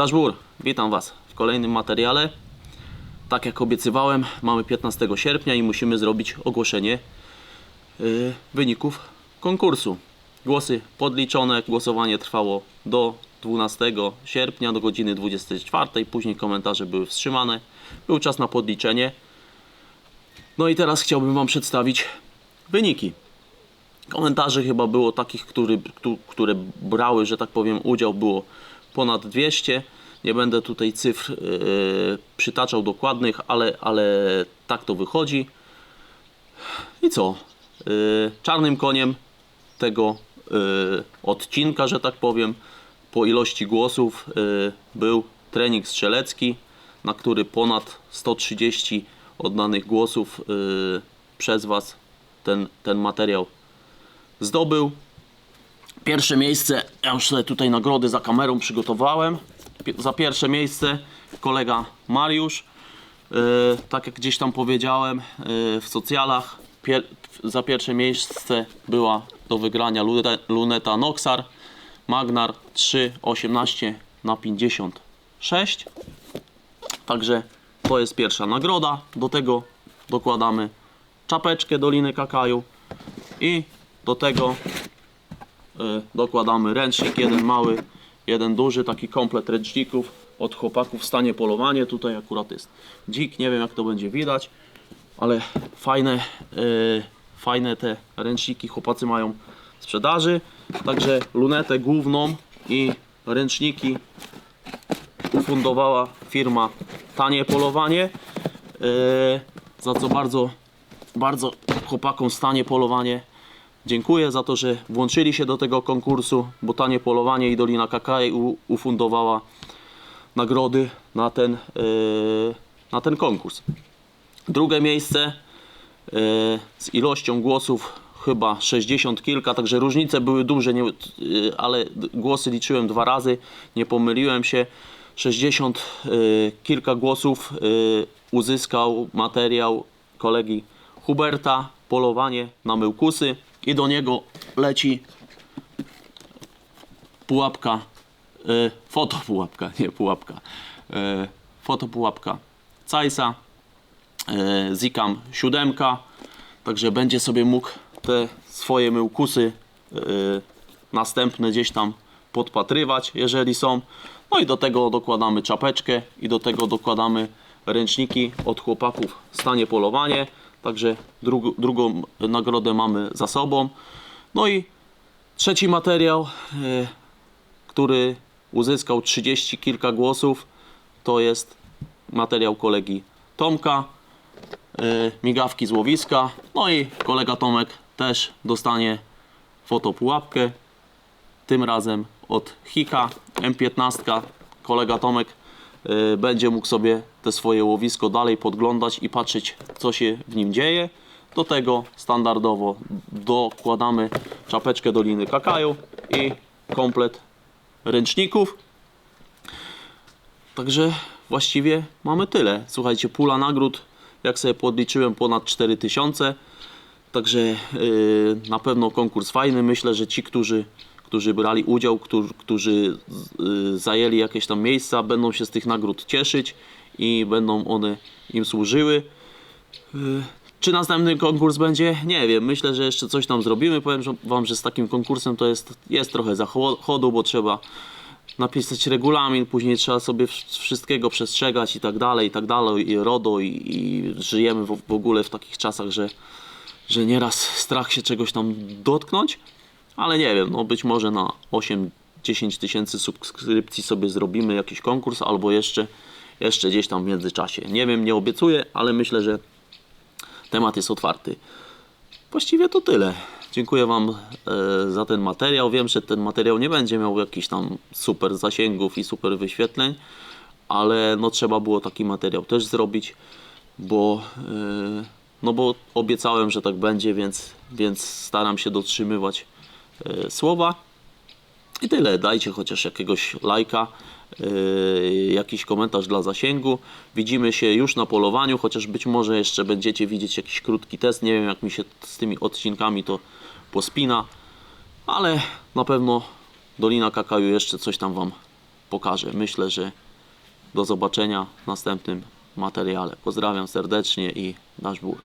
Daszbur, witam Was w kolejnym materiale. Tak jak obiecywałem, mamy 15 sierpnia i musimy zrobić ogłoszenie yy, wyników konkursu. Głosy podliczone, głosowanie trwało do 12 sierpnia do godziny 24, później komentarze były wstrzymane. Był czas na podliczenie. No i teraz chciałbym Wam przedstawić wyniki. Komentarzy chyba było takich, który, któ- które brały, że tak powiem, udział było ponad 200. Nie będę tutaj cyfr yy, przytaczał dokładnych, ale, ale tak to wychodzi. I co? Yy, czarnym koniem tego yy, odcinka, że tak powiem, po ilości głosów był trening strzelecki, na który ponad 130 oddanych głosów przez Was ten, ten materiał zdobył. Pierwsze miejsce, ja już sobie tutaj nagrody za kamerą przygotowałem. Za pierwsze miejsce kolega Mariusz. Yy, tak jak gdzieś tam powiedziałem yy, w socjalach, za pierwsze miejsce była do wygrania Lune- luneta Noxar Magnar 3,18 na 56. Także to jest pierwsza nagroda. Do tego dokładamy czapeczkę Doliny Kakaju i do tego dokładamy ręcznik, jeden mały, jeden duży, taki komplet ręczników od chłopaków w stanie polowanie. Tutaj akurat jest dzik, nie wiem jak to będzie widać, ale fajne, y, fajne te ręczniki chłopacy mają w sprzedaży. Także lunetę główną i ręczniki ufundowała firma Tanie Polowanie, yy, za co bardzo, bardzo chłopakom Stanie Polowanie dziękuję za to, że włączyli się do tego konkursu, bo Tanie Polowanie i Dolina Kakaj ufundowała nagrody na ten, yy, na ten konkurs. Drugie miejsce yy, z ilością głosów chyba 60 kilka, także różnice były duże, nie, yy, ale głosy liczyłem dwa razy, nie pomyliłem się. 60 yy, kilka głosów uzyskał materiał kolegi Huberta, polowanie na myłkusy i do niego leci pułapka, y, fotopułapka, nie pułapka, y, fotopułapka Cajsa, y, Zikam 7, także będzie sobie mógł te swoje myłkusy y, następne gdzieś tam podpatrywać, jeżeli są. No i do tego dokładamy czapeczkę i do tego dokładamy ręczniki od chłopaków Stanie Polowanie. Także drug, drugą nagrodę mamy za sobą. No i trzeci materiał, e, który uzyskał 30 kilka głosów, to jest materiał kolegi Tomka, e, migawki z łowiska. No i kolega Tomek też dostanie fotopułapkę, tym razem od Hika M15. Kolega Tomek będzie mógł sobie te swoje łowisko dalej podglądać i patrzeć, co się w nim dzieje. Do tego standardowo dokładamy czapeczkę Doliny Kakaju i komplet ręczników. Także właściwie mamy tyle. Słuchajcie, pula nagród, jak sobie podliczyłem, ponad 4000. Także yy, na pewno konkurs fajny. Myślę, że ci, którzy, którzy brali udział, którzy, którzy zajęli jakieś tam miejsca, będą się z tych nagród cieszyć i będą one im służyły. Yy, czy następny konkurs będzie? Nie wiem. Myślę, że jeszcze coś tam zrobimy. Powiem Wam, że z takim konkursem to jest, jest trochę zachodu, bo trzeba napisać regulamin, później trzeba sobie wsz- wszystkiego przestrzegać i tak dalej, i tak dalej, i RODO, i, i żyjemy w, w ogóle w takich czasach, że że nieraz strach się czegoś tam dotknąć, ale nie wiem, no być może na 8-10 tysięcy subskrypcji sobie zrobimy jakiś konkurs, albo jeszcze, jeszcze gdzieś tam w międzyczasie. Nie wiem, nie obiecuję, ale myślę, że temat jest otwarty. Właściwie to tyle. Dziękuję Wam e, za ten materiał. Wiem, że ten materiał nie będzie miał jakichś tam super zasięgów i super wyświetleń, ale no trzeba było taki materiał też zrobić, bo, e, no bo obiecałem, że tak będzie, więc, więc staram się dotrzymywać słowa. I tyle. Dajcie chociaż jakiegoś lajka, yy, jakiś komentarz dla zasięgu. Widzimy się już na polowaniu, chociaż być może jeszcze będziecie widzieć jakiś krótki test. Nie wiem, jak mi się z tymi odcinkami to pospina, ale na pewno Dolina Kakaju jeszcze coś tam Wam pokażę. Myślę, że do zobaczenia w następnym materiale. Pozdrawiam serdecznie i nasz bór.